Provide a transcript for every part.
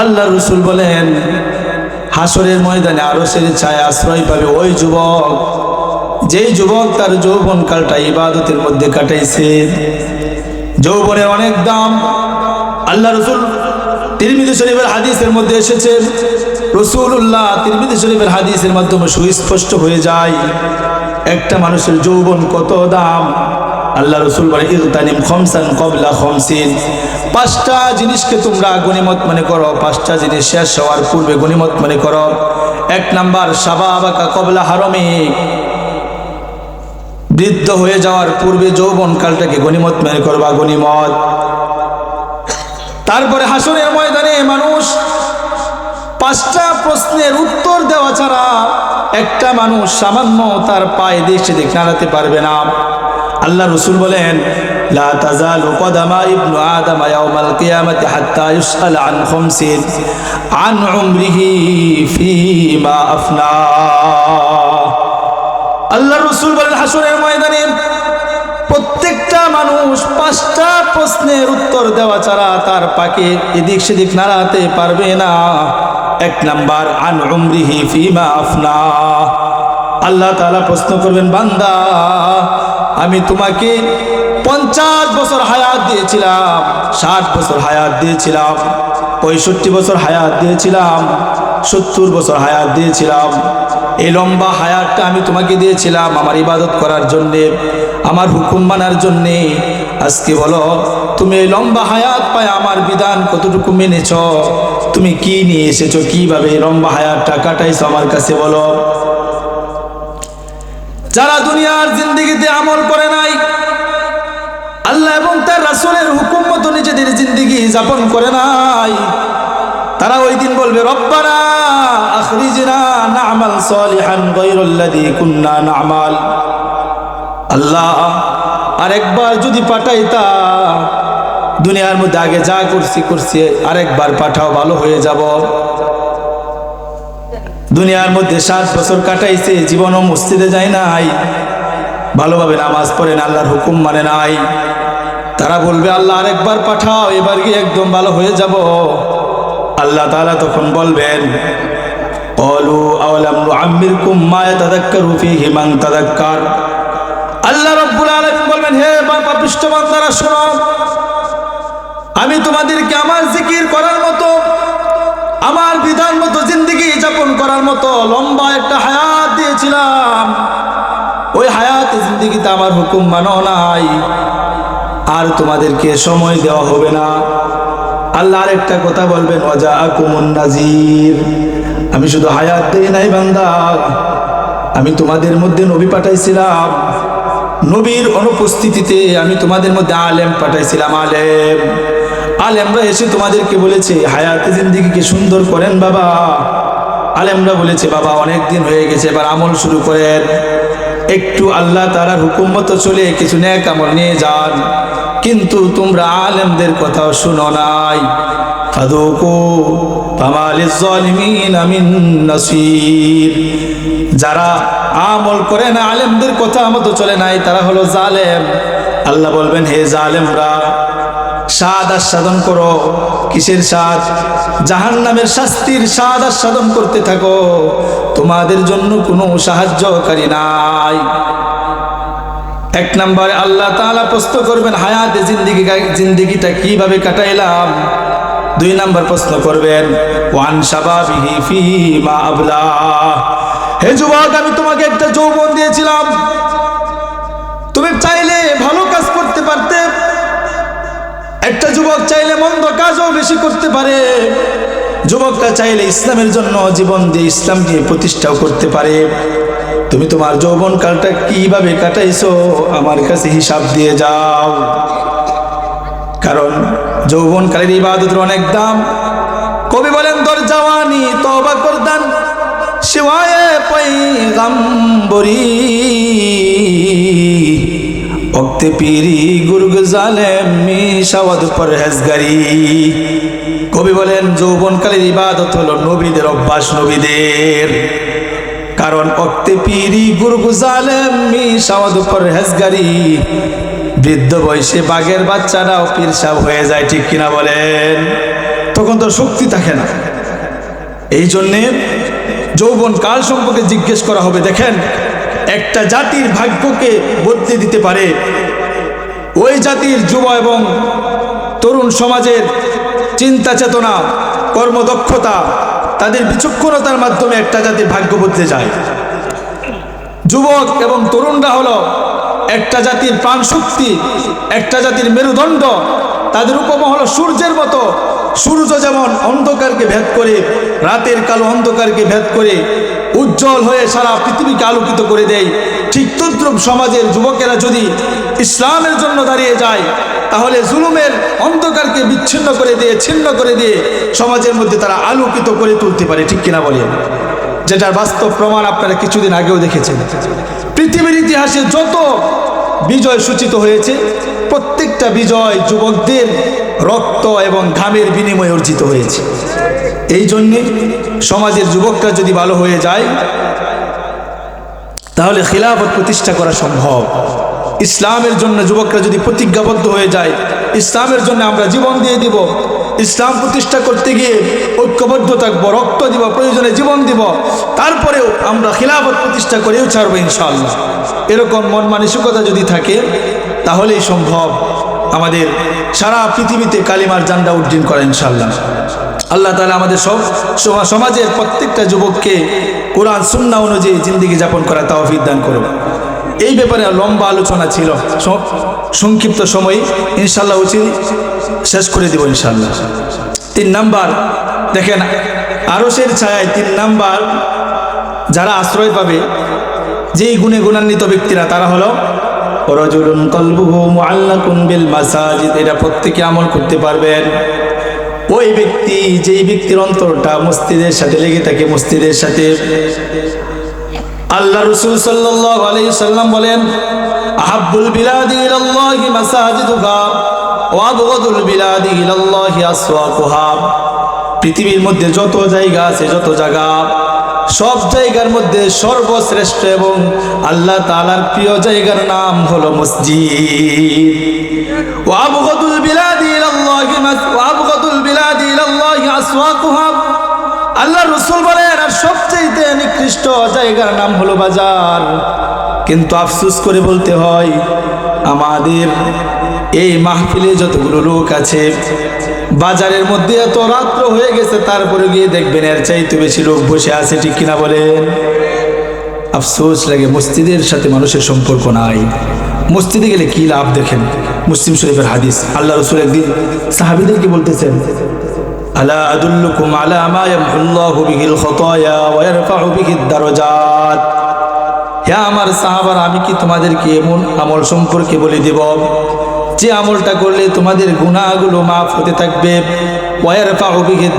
আল্লাহ রসুল বলেন, হাসরের ময়দানে আরও সে ছায় আশ্রয় পাবে ওই যুবক। যেই যুবক তার যৌবন কালটা ইবাদতের মধ্যে কাটাইছে। যৌবনের অনেক দাম। আল্লাহ রসুল তিরমিদি শরীফের হাদিসের মধ্যে এসেছে রসুল্লাহ তিরমিদি শরীফের হাদিসের মাধ্যমে সুস্পষ্ট হয়ে যায়, একটা মানুষের যৌবন কত দাম? আল্লাহ রসুল বলে ইলতানিম খমসান কবলা খমসিন। পাঁচটা জিনিসকে তোমরা গণিমত মনে করো, পাঁচটা জিনিস শেষ হওয়ার পূর্বে গণিমত মনে করো। এক নাম্বার, সাবাবাকা কবলা হারমে। বৃদ্ধ হয়ে যাওয়ার পূর্বে যৌবন কালটাকে গণিমত মনে করবা গণিমত। তারপরে হাসনের ময়দানে মানুষ পাঁচটা প্রশ্নের উত্তর দেওয়া ছাড়া একটা মানুষ সামান্য তার পায়ে দেশে দিক নাড়াতে পারবে না। আল্লাহ রসুল বলেন, লা আন আল্লাহ রসুল প্রত্যেকটা মানুষ পাঁচটা প্রশ্নের উত্তর দেওয়া ছাড়া তার পাকে এদিক সেদিক নাড়াতে পারবে না। এক নম্বর, আন উমরিহি ফিমা আফনা। আল্লাহ তালা প্রশ্ন করবেন, বান্দা আমি তোমাকে পঞ্চাশ বছর হায়াত দিয়েছিলাম, ষাট বছর হায়াত দিয়েছিলাম, পঁয়ষট্টি বছর হায়াত দিয়েছিলাম, সত্তর বছর হায়াত দিয়েছিলাম। এই লম্বা হায়াতটা আমি তোমাকে দিয়েছিলাম আমার ইবাদত করার জন্যে, আমার হুকুম মানার জন্যে। আজকে বলো, তুমি এই লম্বা হায়াত পায় আমার বিধান কতটুকু মেনেছ? তুমি কি নিয়ে এসেছ? কীভাবে এই লম্বা হায়াতটা কাটাইছো আমার কাছে বলো। যারা দুনিয়ার জিন্দিগিতে আমল করে নাই, আল্লাহ এবং তার রাসূলের হুকুম মতো নিজেদের জিন্দিগি যাপন করে নাই। তারা ওই দিন বলবে, রব্বানা আখরিজনা না'মাল সালিহান গায়রাল্লাযী কুননা না'মাল। আল্লাহ আরেকবার যদি পাঠাইতা, দুনিয়ার মধ্যে আগে যা করছি করছি, আরেকবার পাঠাও, ভালো হয়ে যাব। দুনিয়ার মধ্যে সাত বছর কাটাইছে, জীবনও মসজিদে যায় নাই। ভালোভাবে নামাজ পড়েন আল্লাহর হুকুম মানে নাই। তারা বলবে, আল্লাহ আরেকবার পাঠাও, এবার গিয়ে একদম ভালো হয়ে যাব। আল্লাহ তাআলা তখন বলবেন আল্লাহ রাব্বুল আলামিন বলবেন, হে বাবা পৃষ্ঠবান্দারা শোনো। আমি তোমাদেরকে আমার জিকির করার মতো, আমার বিধান মতো যাপন করার মতো লম্বা একটা হায়াত দিয়েছিলাম। ওই হায়াত জিন্দগিতে আমার হুকুম মানো নাই। আর তোমাদেরকে সময় দেওয়া হবে না। আল্লাহ আরেকটা কথা বলবেন ওজা আকুমুন নাজির আমি শুধু হায়াত দেই নাই, বান্দা। আমি তোমাদের মধ্যে নবী পাঠাইছিলাম। নবীর অনুপস্থিতিতে আমি তোমাদের মধ্যে আলেম পাঠাইছিলাম, আলেম। আলেমরা এসে তোমাদেরকে বলেছে, হায়াতে জিন্দিগিকে সুন্দর করেন বাবা। আলেমরা বলেছে, বাবা অনেক দিন হয়ে গেছে, এবার আমল শুরু করেন। একটু আল্লাহ তারা হুকুম মতো চলে, কিছু ন্যাক আমল নিয়ে যান। কিন্তু তোমরা আলেমদের কথাও শুনো নাই। যারা আমল করে না, আলেমদের কথা মতো চলে নাই, তারা হলো জালেম। আল্লাহ বলবেন, হে জালেমরা স্বাদ আস্বাদন করো। কিসের স্বাদ? জাহান নামের শাস্তির স্বাদ আস্বাদন করতে থাকো। তোমাদের জন্য কোনো সাহায্যকারী নাই। এক নম্বরে, আল্লাহ তাআলা প্রশ্ন করবেন, হায়াতে জিন্দিগি জিন্দিগিটা কীভাবে কাটাইলাম? দুই নম্বর প্রশ্ন করবেন, ওয়ান শাবাবিহি ফি মা আবলা। হে যুবক, আমি তোমাকে একটা যৌবন দিয়েছিলাম। যুবক চাইলে মন্দ কাজও বেশি করতে পারে। যুবকটা চাইলে ইসলামের জন্য জীবন দিয়ে ইসলামকে প্রতিষ্ঠাও করতে পারে। তুমি তোমার যৌবন কালটা কীভাবে কাটাইছো, আমার কাছে হিসাব দিয়ে যাও। কারণ যৌবন কালের ইবাদতের অনেক দাম। কবি বলেন দর জওয়ানি তওবা করদান শিওয়ায়ে পৈগম্বরী ওক্তে পীরি গুরগ জালেম মিশাওয়াদ পরহেজগারি। কবি বলেন যৌবনকালের ইবাদত হলো নবীদের অভ্যাস, নবীদের। কারণ অক্তে পীরি গুরগ জালেম মিশাওয়াদ পরহেজগারি। বৃদ্ধ বয়সে বাঘের বাচ্চারাও পীরসাব হয়ে যায়, ঠিক কিনা বলেন? তখন তো শক্তি থাকে না। এই জন্যে যৌবন কাল সম্পর্কে জিজ্ঞেস করা হবে, দেখেন। একটা জাতির ভাগ্যকে বদলে দিতে পারে। ওই জাতির যুব এবং তরুণ সমাজের চিন্তা চেতনা, কর্মদক্ষতা, তাদের বিচক্ষণতার মাধ্যমে একটা জাতির ভাগ্য বদলে যায়। যুবক এবং তরুণরা হলো একটা জাতির প্রাণ শক্তি একটা জাতির মেরুদণ্ড। তাদের উপমা হলো সূর্যের মতো সূর্য যেমন অন্ধকারকে ভেদ করে, রাতের কালো অন্ধকারকে ভেদ করে, উজ্জ্বল হয়ে সারা পৃথিবীকে আলোকিত করে দেয়, ঠিক তদ্রুপ সমাজের যুবকেরা যদি ইসলামের জন্য দাঁড়িয়ে যায়, তাহলে জুলুমের অন্ধকারকে বিচ্ছিন্ন করে দিয়ে, ছিন্ন করে দিয়ে সমাজের মধ্যে তারা আলোকিত করে তুলতে পারে, ঠিক কিনা বলেন? যেটার বাস্তব প্রমাণ আপনারা কিছুদিন আগেও দেখেছেন। পৃথিবীর ইতিহাসে যত বিজয় সূচিত হয়েছে প্রত্যেকটা বিজয় যুবকদের রক্ত এবং ঘামের বিনিময়ে অর্জিত হয়েছে। এই জন্যে সমাজের যুবকরা যদি ভালো হয়ে যায়, তাহলে খিলাফত প্রতিষ্ঠা করা সম্ভব। ইসলামের জন্য যুবকরা যদি প্রতিজ্ঞাবদ্ধ হয়ে যায়, ইসলামের জন্য আমরা জীবন দিয়ে দিব। ইসলাম প্রতিষ্ঠা করতে গিয়ে ঐক্যবদ্ধ থাকব, রক্ত দিব, প্রয়োজনে জীবন দিব, তারপরেও আমরা খিলাফত প্রতিষ্ঠা করেও ছাড়বো ইনশাল্লাহ এরকম মন মানসিকতা যদি থাকে তাহলেই সম্ভব আমাদের সারা পৃথিবীতে কালিমার জান্ডা উড্ডীন করা ইনশাল্লাহ আল্লাহ তালা আমাদের সব সমাজের প্রত্যেকটা যুবককে কোরআন সুন্না অনুযায়ী জিন্দিগি যাপন করা তাওফিক দান করুন। এই ব্যাপারে লম্বা আলোচনা ছিল। স- সংক্ষিপ্ত সময়ে ইনশাল্লাহ উচিত শেষ করে দেব ইনশাল্লাহ তিন নাম্বার, দেখেন আরসের ছায়ায় তিন নাম্বার যারা আশ্রয় পাবে, যেই গুণে গুণান্বিত ব্যক্তিরা, তারা হলো রজুলুন কলবুহু মুআল্লাকুন বিল মাসাজিদ এটা প্রত্যেকে আমল করতে পারবেন। ওই ব্যক্তি, যেই ব্যক্তির অন্তরটা মসজিদের সাথে লেগে থাকে, মসজিদের সাথে। আল্লাহ রসুল সাল্লাল্লাহু আলাইহি সাল্লাম বলেন, আহাব্বুল বিলাদি ইলাল্লাহি মাসাজিদুহা ওয়া আবগাদুল বিলাদি ইলাল্লাহি আসওয়াকুহা। পৃথিবীর মধ্যে যত জায়গা আছে, যত জায়গা সব জায়গার মধ্যে সর্বশ্রেষ্ঠ এবং আল্লাহ তালার প্রিয় জায়গার নাম হলো মসজিদ। ওয়া আবগাদুল বিলাদি ইলাল্লাহি মাস- ওয়া আবগাদুল বিলাদি ইলাল্লাহি আসওয়াকুহা। আল্লাহ রসুল বলেন, আর সবচেয়ে নিকৃষ্ট জায়গার নাম হলো বাজার। কিন্তু আফসুস করে বলতে হয়, আমাদের এই মাহফিলে যতগুলো লোক আছে বাজারের মধ্যে এত রাত্র হয়ে গেছে, তারপরে গিয়ে দেখবেন এর চাইতে বেশি লোক বসে আছে, ঠিক কিনা বলেন? আফসোস লাগে, মসজিদের সাথে মানুষের সম্পর্ক নাই। মসজিদে গেলে কি লাভ দেখেন? মুসলিম শরীফের হাদিস, আল্লাহ রসুল একদিন সাহাবিদেরকে বলতেছেন আদুল্লুকুম আমার সাহাবার, আমি কি তোমাদেরকে এমন আমল সম্পর্কে বলে দেব? যে আমলটা করলে তোমাদের গুণাগুলো মাফ হতে থাকবে।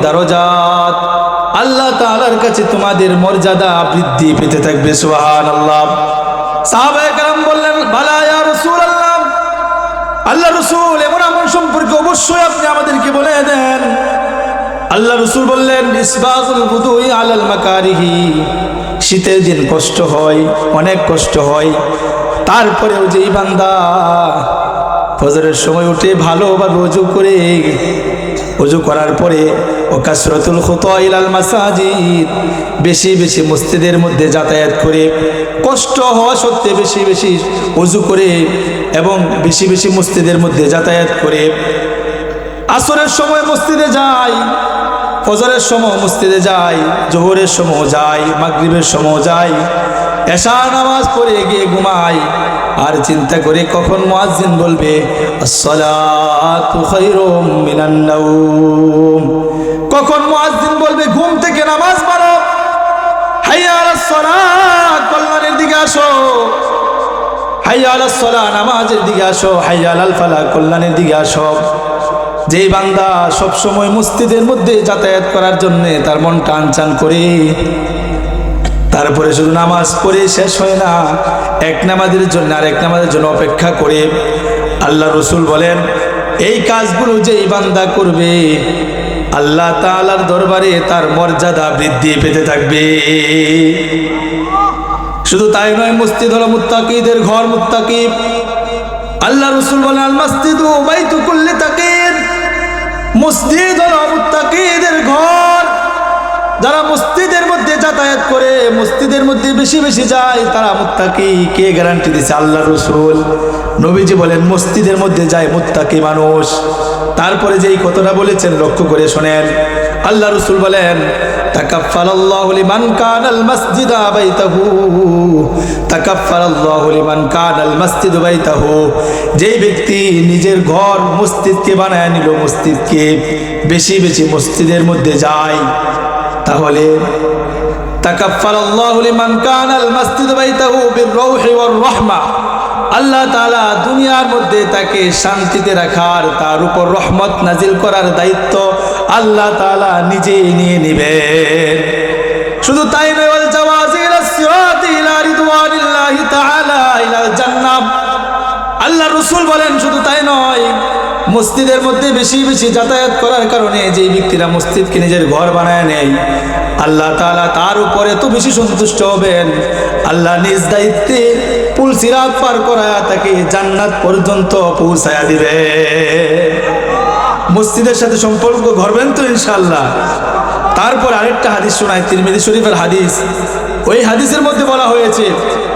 দারাজাত। আল্লাহ তাআলার কাছে তোমাদের মর্যাদা বৃদ্ধি পেতে থাকবে সাহাবায়ে কেরাম বললেন ভালা ইয়া রাসূলুল্লাহ। আল্লাহ রসুল সম্পর্কে অবশ্যই আপনি বলে দেন। আল্লাহ রসুল বললেন শীতের দিন কষ্ট হয়, অনেক কষ্ট হয়। তারপরেও যে বান্দা ফজরের সময় উঠে ভালো ভালোভাবে অজু করে অজু করার পরে, ও কাসরতুল খুত ইলাল মাসাজিদ, বেশি বেশি মসজিদের মধ্যে যাতায়াত করে, কষ্ট হওয়া সত্ত্বে বেশি বেশি অজু করে এবং বেশি বেশি মসজিদের মধ্যে যাতায়াত করে। আসরের সময় মসজিদে যাই, ফজরের সময় মসজিদে যাই, জোহরের সময় যাই, মাগরিবের সময় যাই এশা নামাজ পড়ে গিয়ে ঘুমাই। আর চিন্তা করে কখন মুয়াজ্জিন বলবে কখন মুয়াজ্জিন বলবে, ঘুম থেকে নামাজ পড়ো। হাইয়া আলাস সালাত কল্যাণের দিকে আসো। হাইয়া আলাস নামাজের দিকে আসো। হাইয়া আলাল ফালাহ, কল্যাণের দিকে আসো। যেই বান্দা সব সময় মসজিদের মধ্যে যাতায়াত করার জন্য তার মন টান চান করে তারপরে শুধু নামাজ পড়ে শেষ হয় না, এক নামাজের জন্য আর এক নামাজের জন্য অপেক্ষা করে আল্লাহ রসুল বলেন, এই কাজগুলো যেই বান্দা করবে, আল্লাহ তাআলার দরবারে তার মর্যাদা বৃদ্ধি পেতে থাকবে। শুধু তাই নয়, মসজিদ হলো মুত্তাকিদের ঘর, মুত্তাকিব। আল্লাহ রসুল বলেন আল মসজিদ বাইতু করলে তাকির মসজিদ হলো মুত্তাকিদের ঘর। যারা মসজিদের মধ্যে যাতায়াত করে মসজিদের মধ্যে বেশি বেশি যায় তারা মুত্তাকি কে গ্যারান্টি দিছে আল্লাহ রসুল নবীজি বলেন মসজিদের মধ্যে যায় মুত্তাকি মানুষ তারপরে যেই কথাটা বলেছেন লক্ষ্য করে শোনেন আল্লাহ রসুল বলেন تكفل الله لمن كان المسجد بيته تكفل الله لمن كان المسجد بيته যেই ব্যক্তি নিজের ঘর মসজিদকে বানায় নিল মসজিদকে বেশি বেশি মসজিদের মধ্যে যায় তাহলে তাকাফাল আল্লাহু লিমান কানা আল মাসজিদ বাইতাহু বির রৌহি ওয়ার রাহমা আল্লাহ তাআলা দুনিয়ার মধ্যে তাকে শান্তিতে রাখার, তার উপর রহমত নাজিল করার দায়িত্ব আল্লাহ তাআলা নিজেই নিয়ে নেবেন। শুধু তাই নয় আল্লাহ রসুল বলেন, শুধু তাই নয়, মসজিদের মধ্যে বেশি বেশি যাতায়াত করার কারণে যে ব্যক্তিরা মসজিদকে নিজের ঘর বানায় নেয় আল্লাহ তালা তার উপরে তো বেশি সন্তুষ্ট হবেন। আল্লাহ নিজ দায়িত্বে পুল সিরাত পার করায় তাকে জান্নাত পর্যন্ত পৌঁছায়া দিবে। মসজিদের সাথে সম্পর্ক ঘরবেন তো ইনশাল্লাহ তারপর আরেকটা হাদিস শোনায় তিরমিজি শরীফের হাদিস। ওই হাদিসের মধ্যে বলা হয়েছে,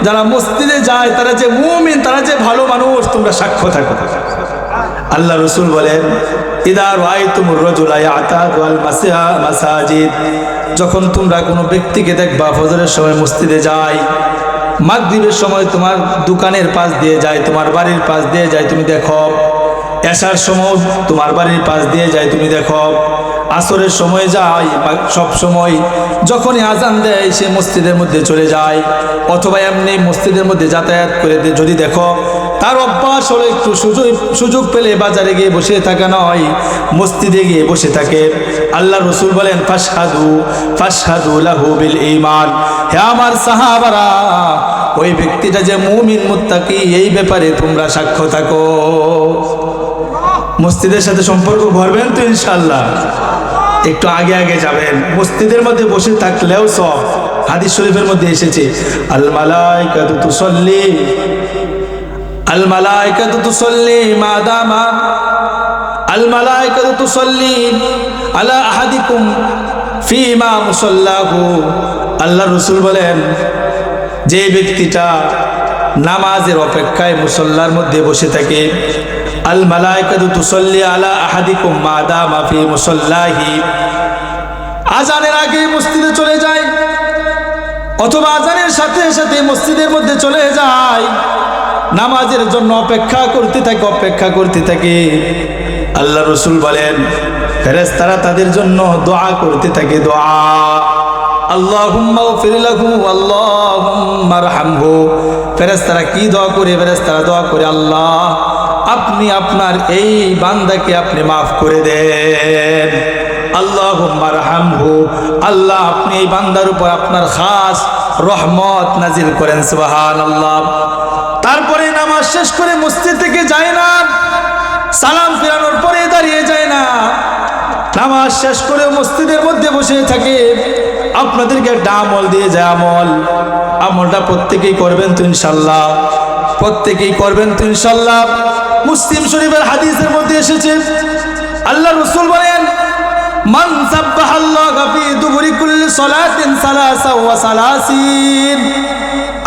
যারা মসজিদে যায়, তারা যে মুমিন, তারা যে ভালো মানুষ, তোমরা সাক্ষ্য থাকো। আল্লাহ রসুল বলেন যখন তোমরা কোনো ব্যক্তিকে দেখবা ফজরের সময় মসজিদে যায়, মাগরিবের সময় তোমার দোকানের পাশ দিয়ে যায়, তোমার বাড়ির পাশ দিয়ে যায়, তুমি দেখো। এসার সময় তোমার বাড়ির পাশ দিয়ে যায়, তুমি দেখো। আসরের সময় যায় সব সময় যখনই আজান দেয়, সে মসজিদের মধ্যে চলে যায়। অথবা এমনি মসজিদের মধ্যে যাতায়াত করে যদি দেখো তার অভ্যাস হলো একটু সুযোগ সুযোগ পেলে বাজারে গিয়ে বসে থাকা নয়, মসজিদে গিয়ে বসে থাকে। আল্লাহ রসুল বলেন ফাসহাদু ফাসহাদু লাহু বিল ঈমান। হে আমার সাহাবারা, ওই ব্যক্তিটা যে মুমিন, মুত্তাকি, এই ব্যাপারে তোমরা সাক্ষ্য থাকো। মসজিদের সাথে সম্পর্ক ভরবেন তো ইনশাল্লাহ একটু আগে আগে যাবেন। মসজিদের মধ্যে বসে থাকলেও সব হাদিস শরীফের মধ্যে এসেছে, আল মালাইকাতু তুসাল্লি আল আহাদিকুম মুসাল্লাহু। আল্লাহ রসুল বলেন, যে ব্যক্তিটা নামাজের অপেক্ষায় মুসল্লার মধ্যে বসে থাকে আল মালাইকাতু তুসাল্লি আলা আহাদিকুম মা দামা ফি মুসাল্লাহি। আজানের আগে মসজিদে চলে যায়, অথবা আজানের সাথে সাথে মসজিদের মধ্যে চলে যায়। নামাজের জন্য অপেক্ষা করতে থাকে, অপেক্ষা করতে থাকে। আল্লাহ রসুল বলেন, ফেরেশতারা তাদের জন্য দোয়া করতে থাকে, দোয়া। ফেরেশতারা কি দোয়া করে? ফেরেশতারা দোয়া করে, আল্লাহ, আপনি আপনার এই বান্দাকে আপনি মাফ করে আল্লাহ আল্লাহ, আপনি এই বান্দার উপর আপনার খাস রহমত নাজিল করেন সুবাহান আল্লাহ শেষ করে মসজিদ থেকে যায় না। সালাম ফেরানোর পরে দাঁড়িয়ে যায় না। নামাজ শেষ করে মসজিদের মধ্যে বসে থাকে। আপনাদেরকে একটা আমল দিয়ে যায় আমল। আমলটা প্রত্যেকেই করবেন তো ইনশাল্লাহ। প্রত্যেকেই করবেন তো ইনশাল্লাহ। মুসলিম শরীফের হাদিসের মধ্যে এসেছে। আল্লাহ রসুল বলেন, মান কুল্লি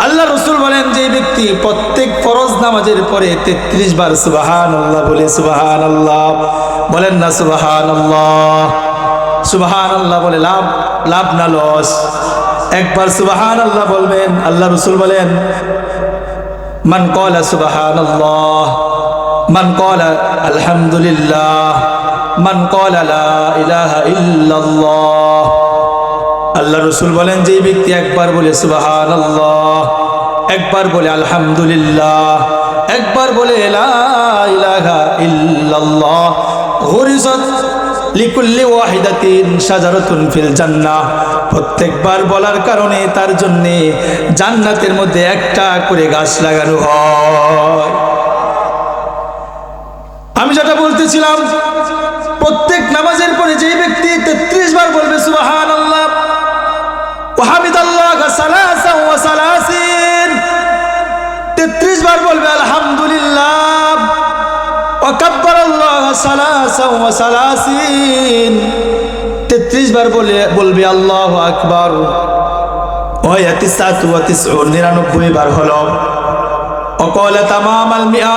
আল্লাহ রসুল বলেন, যে ব্যক্তি প্রত্যেক ফরজ নামাজের পরে 33 বার সুবহানাল্লাহ বলে সুবাহান আল্লাহ বলেন না সুবহানাল্লাহ। সুবহানাল্লাহ বলে লাভ লাভ না লস? একবার সুবাহান আল্লাহ বলবেন, আল্লাহ রসুল বলেন, মান কলা সুবহানাল্লাহ, মান কলা আলহামদুলিল্লাহ, মান কলা ইলাহা ইল্লাল্লাহ। আল্লাহ রসুল বলেন যে ব্যক্তি একবার বলে, সুবহানাল্লাহ একবার বলে, আলহামদুলিল্লাহ একবার বলে লিকুল্লি ওয়াহিদাতিন শাজারাতুন ফিল জান্নাহ প্রত্যেকবার বলার কারণে তার জন্য জান্নাতের মধ্যে একটা করে গাছ লাগানো হয়। আমি যেটা বলতেছিলাম, প্রত্যেক তেত্রিশ বার বলে বলবে আল্লাহ আকবার ওই তিসাতু ওয়া তিসউন নিরানব্বই বার হলো অকলে তামামাল মিয়া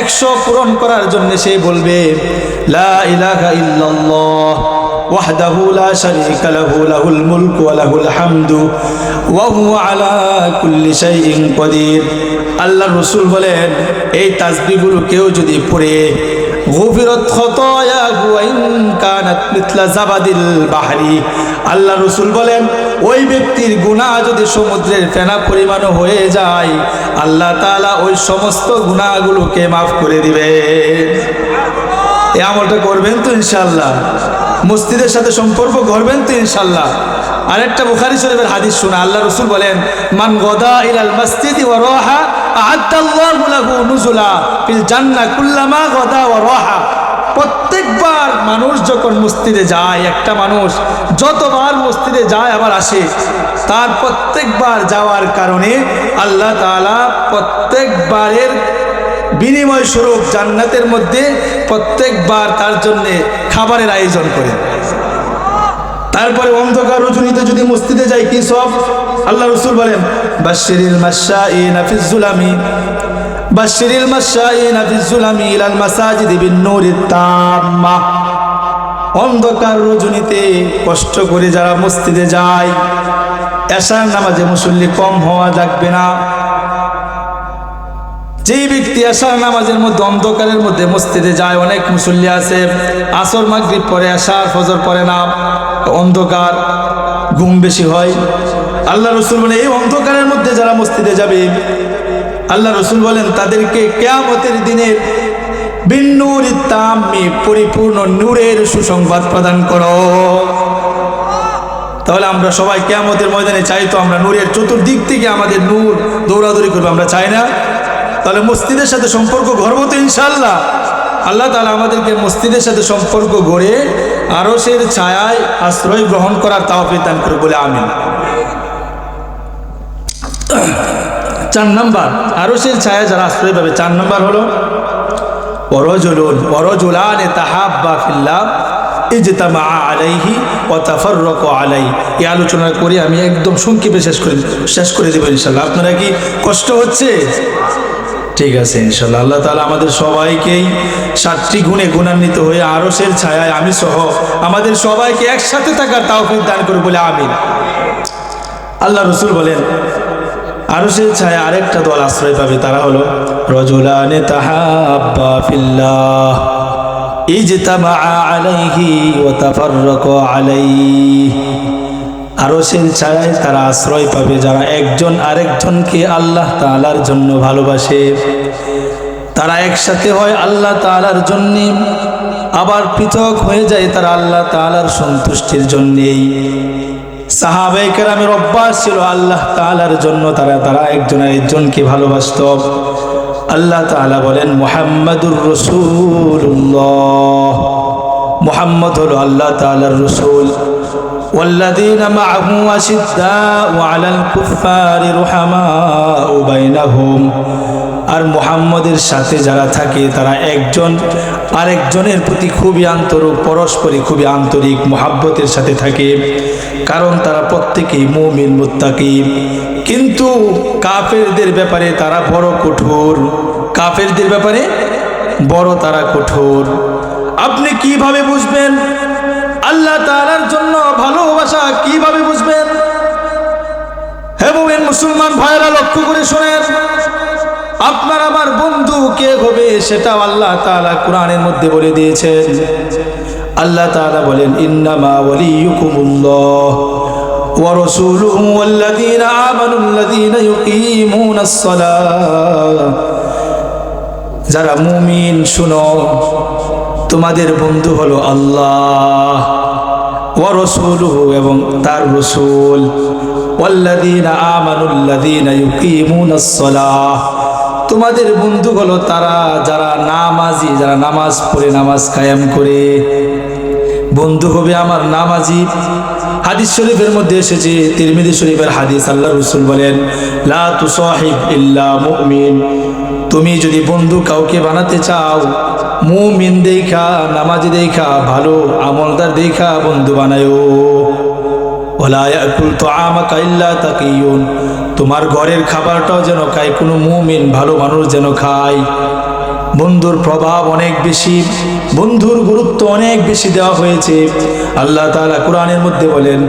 একশো পূরণ করার জন্য সে বলবে লা ইলাহা ইল্লাল্লাহ وحده لا شريك له له الملك وله الحمد وهو على كل شيء قدير আল্লাহ রসুল বলেন এই তাসবিগুলো কেউ যদি পড়ে গফিরত খতায়াহু ওয়াইন কানাত আল্লাহ রসুল বলেন, ওই ব্যক্তির গুনাহ যদি সমুদ্রের ফেনা পরিমাণও হয়ে যায়, আল্লাহ তাআলা ওই সমস্ত গুনাহগুলোকে মাফ করে দিবে এই আমলটা করবেন তো ইনশাল্লাহ মসজিদের সাথে সম্পর্ক করবেন তো ইনশাল্লাহ আরেকটা বুখারি শরীফের হাদিস শোনা আল্লাহ রসুল বলেন, মান গদা ইলাল মসজিদি ওয়া রাহা আ'আদ্দাল্লাহু লাহু নুজুলা ফিল জান্নাহ কুল্লামা গদা ওয়া রাহা প্রত্যেকবার মানুষ যখন মসজিদে যায়, একটা মানুষ যতবার মসজিদে যায় আবার আসে, তার প্রত্যেকবার যাওয়ার কারণে আল্লাহ তাআলা প্রত্যেকবারের বিনিময় স্বরূপ জান্নাতের মধ্যে প্রত্যেকবার তার জন্য খাবারের আয়োজন করেন তারপরে অন্ধকার রজনীতে যদি মসজিদে যাই কি সব? আল্লাহ রসুল বলেন বাশিরিল মাশাইন ফিজ জুলামি বাশিরিল মাশাইন ফিজ জুলামি ইলাল মাসাজিদি বিন নূরিত তাম্মা। অন্ধকার রজনীতে কষ্ট করে যারা মসজিদে যায়, এশার নামাজে মুসল্লি কম হওয়া যাকবে না। যেই ব্যক্তি আসার নামাজের মধ্যে, অন্ধকারের মধ্যে মসজিদে যায়, অনেক মুসল্লি আছে, আসর, মাগরিব পরে আসার ফজর পরে না, অন্ধকার, ঘুম বেশি হয়। আল্লাহ রসুল বলে, এই অন্ধকারের মধ্যে যারা মসজিদে যাবে, আল্লাহ রসুল বলেন, তাদেরকে কেয়ামতের দিনের বিন্নুর তাম্মি, পরিপূর্ণ নূরের সুসংবাদ প্রদান করো। তাহলে আমরা সবাই কেয়ামতের ময়দানে চাই তো আমরা নূরের চতুর্দিক থেকে আমাদের নূর দৌড়াদৌড়ি করব, আমরা চাই না? তাহলে মসজিদের সাথে সম্পর্ক গড়ব তো ইনশাল্লাহ আল্লাহ তালা আমাদেরকে মসজিদের সাথে সম্পর্ক গড়ে আরসের ছায়ায় আশ্রয় গ্রহণ করার তাওফিক দান করে বলে আমিন। চার নাম্বার আরসের ছায়া যারা আশ্রয় পাবে, চার নম্বর হলো অরজুলুন অরজুলানে তাহাব্বা ফিল্লাহ, ইজতামা আলাইহি ও তাফাররক আলাই এই আলোচনা করে, আমি একদম সংক্ষেপে শেষ করে শেষ করে দেবো ইনশাল্লাহ আপনারা কি কষ্ট হচ্ছে? ঠিক আছে, ইনশাল্লাহ। আল্লাহ তালা আমাদের সবাইকেই সাতটি গুণে গুণান্বিত হয়ে আরসের ছায়ায় আমি সহ আমাদের সবাইকে একসাথে থাকার তাওফিক দান করে বলে আমিন। আল্লাহ রসুল বলেন আরসের ছায়া আরেকটা দল আশ্রয় পাবে, তারা হলো, রজুলানে তাহাব্বা ফিল্লাহ, ইজতামা আলাইহি ওয়া তাফাররাকা আলাইহি। আরসের ছায়ায় তারা আশ্রয় পাবে। যারা একজন আরেকজনকে আল্লাহ তাআলার জন্য ভালোবাসে, তারা একসাথে হয় আল্লাহ তাআলার জন্য। আবার পৃথক হয়ে যায় তারা আল্লাহ তাআলার সন্তুষ্টির জন্যেই। সাহাবাই কেরামের অভ্যাস ছিল আল্লাহ তাআলার জন্য তারা তারা একজন আরেকজনকে ভালোবাসত। আল্লাহ তাআলা বলেন, মোহাম্মদুর রসুল্লাহ মুহাম্মদ হলো আল্লাহ তাআলার রসুল। والذين معه أشداء على الكفار رحماء بينهم আর মুহাম্মদের সাথে যারা থাকে তারা একজন আরেকজনের প্রতি খুবই আন্তরিক পরস্পরই খুবই আন্তরিক মোহাব্বতের সাথে থাকে কারণ তারা প্রত্যেকেই মুমিন মুত্তাকি কিন্তু কাফেরদের ব্যাপারে তারা বড় কঠোর কাফেরদের ব্যাপারে বড় তারা কঠোর আপনি কিভাবে বুঝবেন আল্লাহ তাআলার জন্য ভালোবাসা কীভাবে বুঝবেন? হে মোমেন মুসলমান ভাইরা লক্ষ্য করে শোনেন। আপনার আমার বন্ধু কে হবে সেটাও আল্লাহ তালা কোরআনের মধ্যে বলে দিয়েছেন। আল্লাহ তালা বলেন, ইন্নামা যারা মুমিন, শুনো তোমাদের বন্ধু হলো আল্লাহ ও রসুল এবং তার রসুল। তোমাদের বন্ধু হলো তারা যারা নামাজি, যারা নামাজ পড়ে, নামাজ কায়াম করে। বন্ধু হবে আমার নামাজি। হাদিস শরীফের মধ্যে এসেছে, তিরমিজি শরীফের হাদিস আল্লাহ রসুল বলেন, লা ইল্লা মুমিন। তুমি যদি বন্ধু কাউকে বানাতে চাও, মুমিন দেখা, নামাজি দেখা, ভালো আমলদার দেখা, বন্ধু বানায়ো ওলা ইয়াকুল তুআমাকা ইল্লা তাকিয়ুন। তোমার ঘরের খাবারটাও যেন খায়, কোনো মুমিন ভালো মানুষ যেন খায়। বন্ধুর প্রভাব অনেক বেশি, বন্ধুর গুরুত্ব অনেক বেশি দেওয়া হয়েছে। আল্লাহ তাআলা কোরআনের মধ্যে বলেন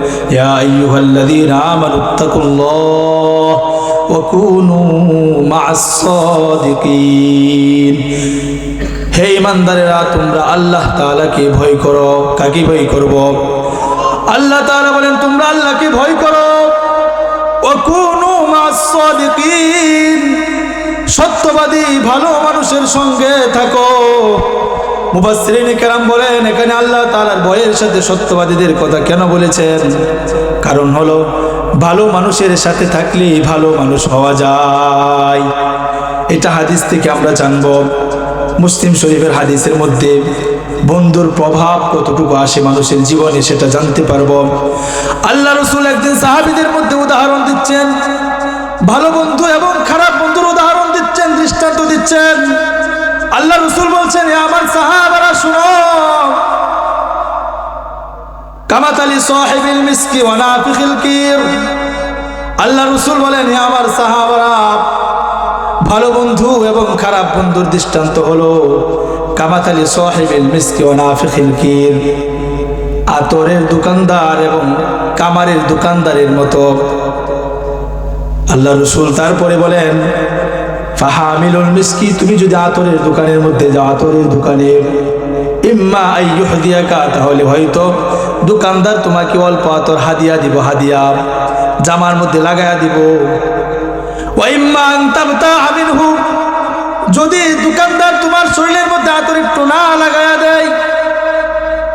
হে ইমানদারেরা তোমরা আল্লাহ তাআলাকে ভয় করো। কাকে ভয় করব? আল্লাহ তালা বলেন, তোমরা আল্লাহকে ভয় করো। ওয়া কুনু সাদিকিন। সত্যবাদী, ভালো মানুষের সঙ্গে থাকো। মুবাসসিরিন কেরাম বলেন, এখানে আল্লাহ তাআলার ভয়ের সাথে সত্যবাদীদের কথা কেন বলেছেন? কারণ হলো, ভালো মানুষের সাথে থাকলে ভালো মানুষ হওয়া যায়। এটা হাদিস থেকে আমরা জানব। মুসলিম শরীফের হাদিসের মধ্যে বন্ধুর প্রভাব কতটুকু আসে মানুষের জীবনে সেটা জানতে পারব। আল্লাহ রসুল একদিন সাহাবিদের মধ্যে উদাহরণ দিচ্ছেন, ভালো বন্ধু এবং খারাপ দৃষ্টান্ত দিচ্ছেন। আল্লাহ রসুল বলছেন আমার সাহাবারা শুনো। কামাতালি আল্লাহ বলেন "হে আমার সাহাবারা, ভালো বন্ধু এবং খারাপ বন্ধুর দৃষ্টান্ত হলো কামাতালি আতরের দোকানদার এবং কামারের দোকানদারের মতো। আল্লাহ রসুল তারপরে বলেন ফাহামিলুল মিসকি, তুমি যদি আতরের দোকানের মধ্যে যাও, আতরের দোকানে। ইম্মা আইয়ুহদিয়াকা তাহলে হয়তো দোকানদার তোমাকে অল্প আতর হাদিয়া দিব, হাদিয়া জামার মধ্যে লাগায়া দিব। ওয়া ইম্মা আন তাবতাআ মিনহু, যদি দোকানদার তোমার শরীরের মধ্যে আতর একটু না লাগায়া দেয়,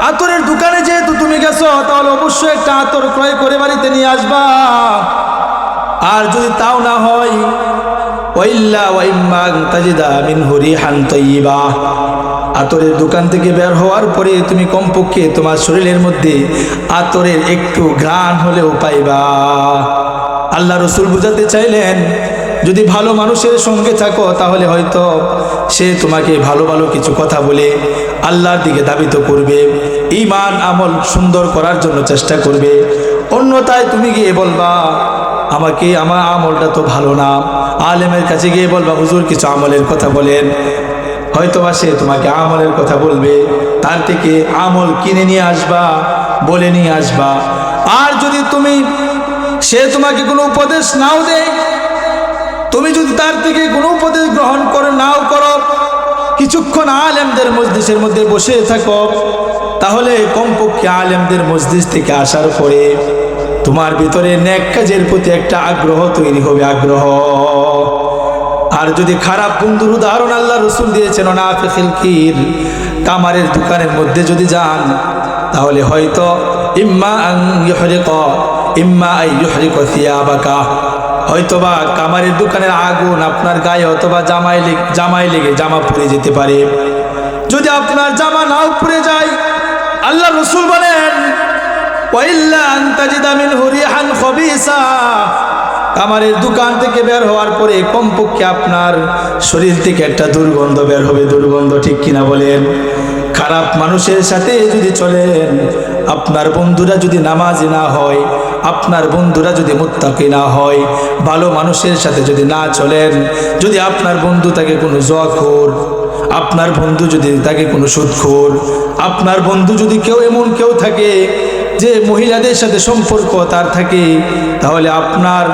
আতরের দোকানে যেহেতু তুমি গেছো, তাহলে অবশ্যই একটা আতর ক্রয় করে বাড়িতে নিয়ে আসবা। আর যদি তাও না হয় মিন আতরের দোকান থেকে বের হওয়ার পরে তুমি কমপক্ষে তোমার শরীরের মধ্যে আতরের একটু ঘ্রাণ হলেও পাইবা। আল্লাহ রসুল বুঝাতে চাইলেন, যদি ভালো মানুষের সঙ্গে থাকো তাহলে হয়তো সে তোমাকে ভালো ভালো কিছু কথা বলে আল্লাহর দিকে দাবিত করবে ইমান আমল সুন্দর করার জন্য চেষ্টা করবে। অন্যথায় তুমি গিয়ে বলবা আমাকে আমার আমলটা তো ভালো না। আলেমের কাছে গিয়ে বলবা, হুজুর, কিছু আমলের কথা বলেন। হয়তো সে তোমাকে আমলের কথা বলবে, তার থেকে আমল কিনে নিয়ে আসবা, বলে নিয়ে আসবা। আর যদি তুমি, সে তোমাকে কোনো উপদেশ নাও দেয়, তুমি যদি তার থেকে কোনো উপদেশ গ্রহণ করে, নাও করো, কিছুক্ষণ আলেমদের মসজিদের মধ্যে বসে থাকো, তাহলে কমপক্ষে আলেমদের মসজিদ থেকে আসার পরে তোমার ভিতরে ন্যাক কাজের প্রতি একটা আগ্রহ তৈরি হবে, আগ্রহ। আর যদি খারাপ বন্ধুর উদাহরণ আল্লাহ রসুল দিয়েছেন নাফিল কির কামারের দোকানের মধ্যে যদি যান, তাহলে হয়তো ইম্মা আং ইহরিক ইম্মা আই ইহরিক থিয়াবাকা হয়তোবা কামারের দোকানের আগুন আপনার গায়ে অথবা জামাই জামাই লেগে জামা পরে যেতে পারে। যদি আপনার জামা নাও পুড়ে যায়, আল্লাহ রসুল বলেন কামারের দোকান থেকে বের হওয়ার পরে কমপক্ষে আপনার শরীর থেকে একটা দুর্গন্ধ বের হবে। দুর্গন্ধ ঠিক কিনা বলেন? খারাপ মানুষের সাথে যদি চলেন, আপনার বন্ধুরা যদি নামাজি না হয়, আপনার বন্ধুরা যদি মুত্তাকি না হয়, ভালো মানুষের সাথে যদি না চলেন, যদি আপনার বন্ধু তাকে কোনো জখোর আপনার বন্ধু যদি তাকে কোনো সুদখোর, আপনার বন্ধু যদি কেউ এমন কেউ থাকে যে মহিলাদের সাথে সম্পর্ক তার থাকে, তাহলে আপনার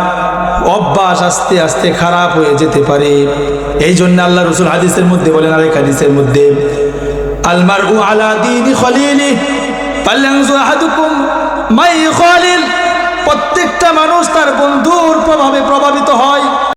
অভ্যাস আস্তে আস্তে খারাপ হয়ে যেতে পারে। এই জন্য আল্লাহ রসুল হাদিসের মধ্যে বলেন, আরেক হাদিসের মধ্যে আলমার উ আলা প্রত্যেকটা মানুষ তার বন্ধুর প্রভাবে প্রভাবিত হয়।